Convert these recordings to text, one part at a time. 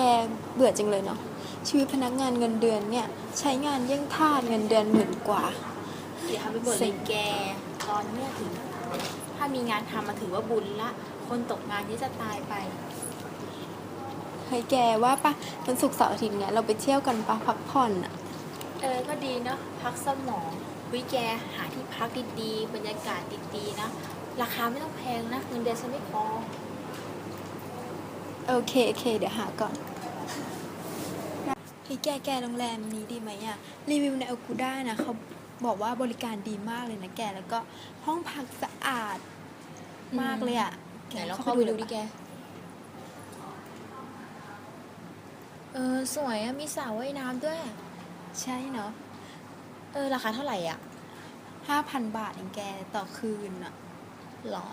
แกแกเบื่อจังเลยเนาะชีวิตพนักงานเงินเดือนเนี่ย ใช้งานเยี่ยงทาสเงินเดือนหมื่นกว่าอย่าทำไปบ่นเลยแกตอนเนี้ยถึง ถ้ามีงานทำมาถือว่าบุญละ คนตกงานที่จะตายไปเฮ้ยแกว่าปะวันศุกร์เสาร์อาทิตย์เนี่ยเราไปเที่ยวกันปะพักผ่อนอะเออก็ดีเนาะพักสมองวิแกหาที่พักดีๆบรรยากาศดีๆนะราคาไม่ต้องแพงนะเงินเดือนฉันไม่พอ โอเคโอเค เดี๋ยวหาก่อนเฮ้ยแกแกโรงแรมนี้ดีไหมอะรีวิวในอ g กูด้านะเขาบอกว่าบริการดีมากเลยนะแกแล้วก็ห้องพักสะอาดมากเลยอะไหนลองเข้าไปดูดิแก เออ สวยอะมีสระว่ายน้ำด้วย ใช่เนาะเออ ราคาเท่าไหร่อะห้าพันบาทเองแกต่อคืนอะหรอ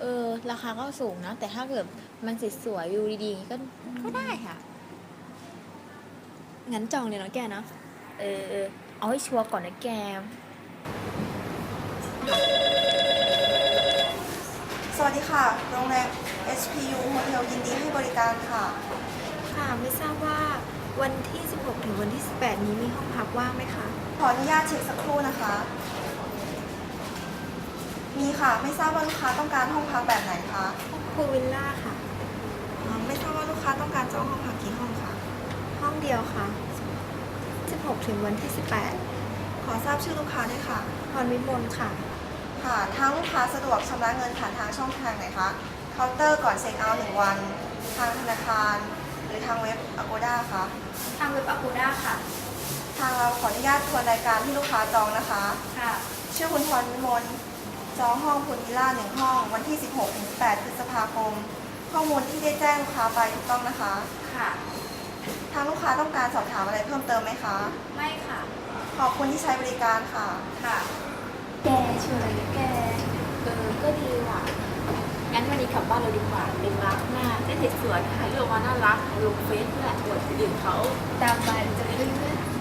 เออ ราคาก็สูงนะ แต่ถ้าเกิดมันสวยๆวิวดีๆก็ก็ได้ค่ะ งั้นจองเลยเนาะแกเนาะเออเออเอาให้ชัวร์ก่อนนะแก สวัสดีค่ะ โรงแรม HPU Hotel ยินดีให้บริการค่ะ ค่ะ ไม่ทราบว่าวันที่ 16 ถึงวันที่ 18 นี้มีห้องพักว่างไหมคะ ขออนุญาตเช็คสักครู่นะคะ มีค่ะ ไม่ทราบว่าลูกค้าต้องการห้องพักแบบไหนคะพูวิลล่าค่ะ อ๋อไม่ทราบว่าลูกค้าต้องการจองห้องพักกี่ห้องคะ ห้องเดียวค่ะ 16 ถึงวันที่ 18ขอทราบชื่อลูกค้าด้วยค่ะ พรวิมลค่ะ ค่ะ ทางลูกค้าสะดวกชำระเงินผ่านทางช่องทางไหนคะ เคาน์เตอร์ก่อนเช็คเอาท์หนึ่งวัน ทางธนาคาร หรือทางเว็บ Agoda คะ ทางเว็บอากูด้าค่ะ ทางเราขออนุญาตทวนรายการที่ลูกค้าจองนะคะ ค่ะ ชื่อคุณพรวิมล จองห้องพูลวิลล่าหนึ่งห้องวันที่ 16ถึง18พฤษภาคม ข้อมูลที่ได้แจ้งลูกค้าไปถูกต้องนะคะ ค่ะ ทางลูกค้าต้องการสอบถามอะไรเพิ่มเติมไหมคะ ไม่ค่ะ ขอบคุณที่ใช้บริการค่ะ ค่ะ แกชวนอะไรนะแก เออ ก็ดีว่ะ งั้นวันนี้กลับบ้านเราดีกว่าเด็กรักหน้าได้เด็กสวยถ่ายรูปออกมาน่ารักลงเฟซนี่แหละอวดคนอื่นเขา ตามไปจะไปเรื่อยๆ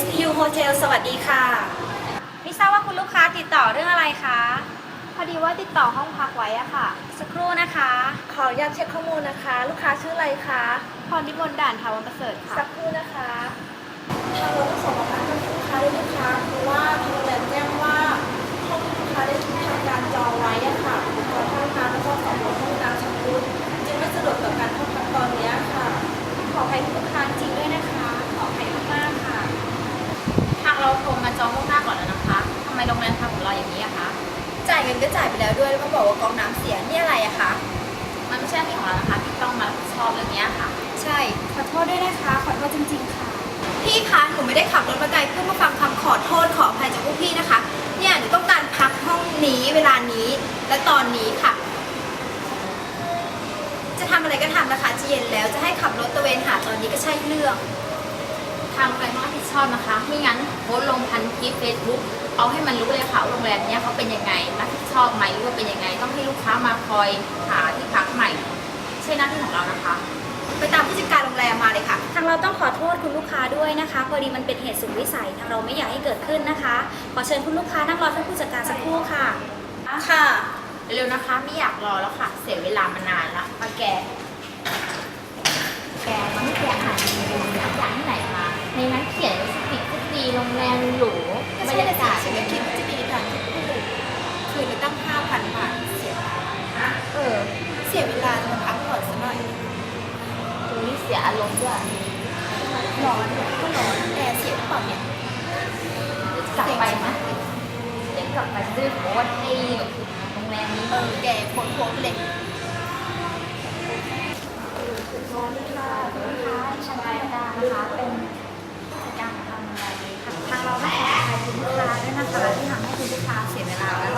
SPU Hotel สวัสดีค่ะ ไม่ทราบว่าคุณลูกค้าติดต่อเรื่องอะไรคะๆพอดีว่าติดต่อห้องพักไว้อะค่ะ สักครู่นะคะ ขออนุญาตเช็คข้อมูลนะคะ ลูกค้าชื่ออะไรคะพรวิมลด่านทาวันประเสริฐค่ะ สักครู่นะคะ ทางเราต้องส่งของทางลูกค้าด้วยนะคะเพราะว่าทางโรงแรม เรื่องนี้ค่ะ ใช่ ขอโทษด้วยนะคะ ขอโทษจริง ๆ ค่ะ พี่คะ หนูไม่ได้ขับรถมาไกลเพื่อมาฟังคำขอโทษขออภัยจากพวกพี่นะคะ เนี่ย หนูต้องการพักห้องนี้เวลานี้ และตอนนี้ค่ะ จะทำอะไรก็ทำนะคะจะเย็นแล้ว จะให้ขับรถตระเวนหาตอนนี้ก็ใช่เรื่อง ทางโรงแรมต้องรับผิดชอบนะคะ ไม่งั้นโพสต์ลงพันทิปเฟซบุ๊กเอาให้มันรู้เลยค่ะว่าโรงแรมเนี้ยเขาเป็นยังไงรับผิดชอบไหมหรือว่าเป็นยังไง ต้องให้ลูกค้ามาคอยหาที่พักใหม่ ใช่หน้าที่ของเรานะคะ ไปตามผู้จัดการโรงแรมมาเลยค่ะ ทางเราต้องขอโทษคุณลูกค้าด้วยนะคะพอดีมันเป็นเหตุสุดวิสัยทางเราไม่อยากให้เกิดขึ้นนะคะ ขอเชิญคุณลูกค้านั่งรอท่านผู้จัดการสักครู่ค่ะ ค่ะ เร็วๆนะคะ ไม่อยากรอแล้วค่ะ เสียเวลามานานละมาแกแกมันไม่แกหาดีดูทุกอย่างที่ไหนมาในนั้นเขียนสติกสตีโรงแรมหรูก็บรใช่รเลยยากาศฉันก็คิดว่าจะดีทางที่พูดคืนละตั้งห้าพันบาทเสียเออ เสียเวลาจะมาพักผ่อนซะหน่อย ตรงนี้เสียอารมณ์ด้วยร้อนก็ร้อนแอร์เสียหรือเปล่าเนี่ยกลับไปนะเดี๋ยวกลับไปซื้อโค้ดให้โรงแรมนี้เออแกโพสต์โพสต์เลยสวัสดีค่ะคุณลูกค้าดิฉันธรรมดานะคะ เป็นผู้จัดการของทางโรงแรมนี้ค่ะทางเราต้องขออภัยคุณลูกค้าด้วยนะคะที่ทำให้คุณลูกค้าเสียเวลาและร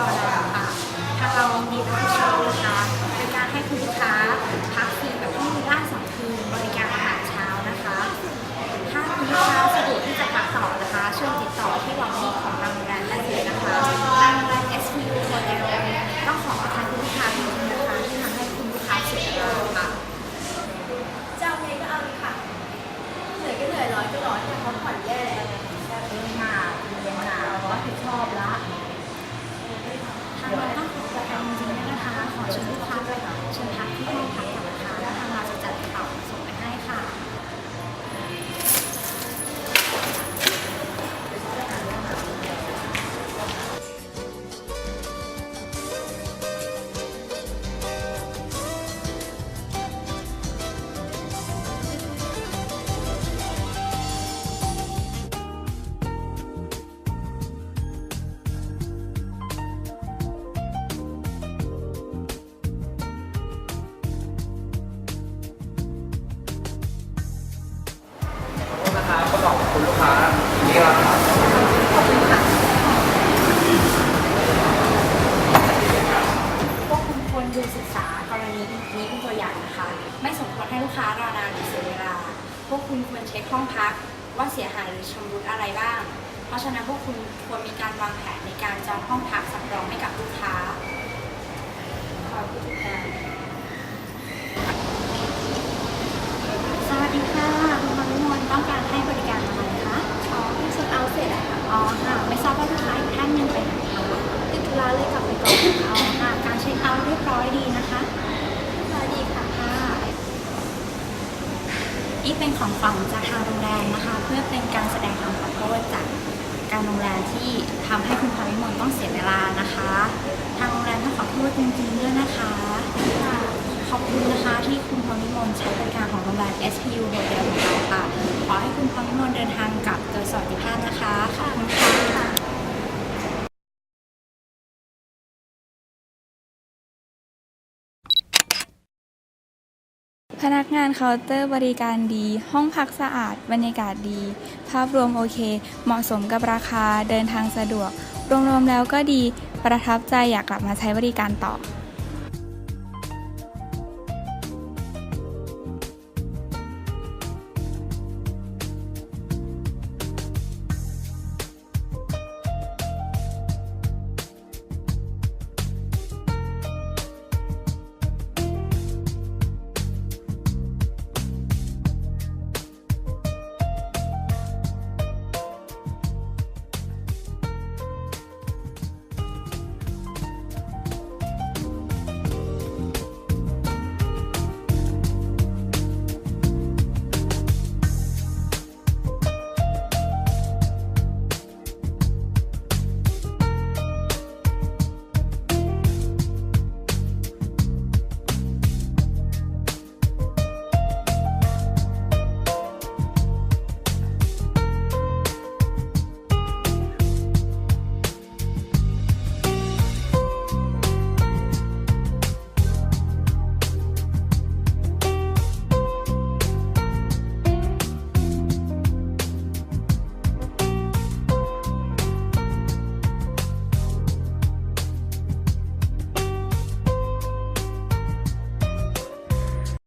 อนานค่ะ ให้ลูกค้ารอนานหรือเสียเวลา พวกคุณควรเช็คห้องพัก ว่าเสียหายหรือชำรุดอะไรบ้าง เพราะฉะนั้นพวกคุณควรมีการวางแผนในการจองห้องพักสำรองให้กับลูกค้า ขอบคุณค่ะสวัสดีค่ะคุณมาวิมลต้องการให้บริการอะไรคะ อ๋อเพิ่งเช็คเอาท์เสร็จอะค่ะ อ๋อค่ะ ไม่ทราบว่าลูกค้าอีกท่านหนึงไปไหนคะ ติดธุระเลยกลับไปก่อน อ๋อค่ะ การเช็คเอาท์เรียบร้อยดีนะคะ สวัสดีค่ะ ค่ะ นี่เป็นของขวัญจากทางโรงแรมนะคะ เพื่อเป็นการแสดงความขอโทษจากการโรงแรมที่ทำให้คุณพาวิมลต้องเสียเวลานะคะ ทางโรงแรมต้องขอโทษจริงๆด้วยนะคะ ขอบคุณนะคะที่คุณพาวิมลใช้บริการของโรงแรม SPU Hotel ของเราค่ะ ขอให้คุณพาวิมลเดินทางกลับโดยสวัสดิภาพนะคะขอบคุณค่ะ พนักงานเคาน์เตอร์บริการดี ห้องพักสะอาด บรรยากาศดี ภาพรวมโอเค เหมาะสมกับราคา เดินทางสะดวก รวมๆแล้วก็ดี ประทับใจอยากกลับมาใช้บริการต่อ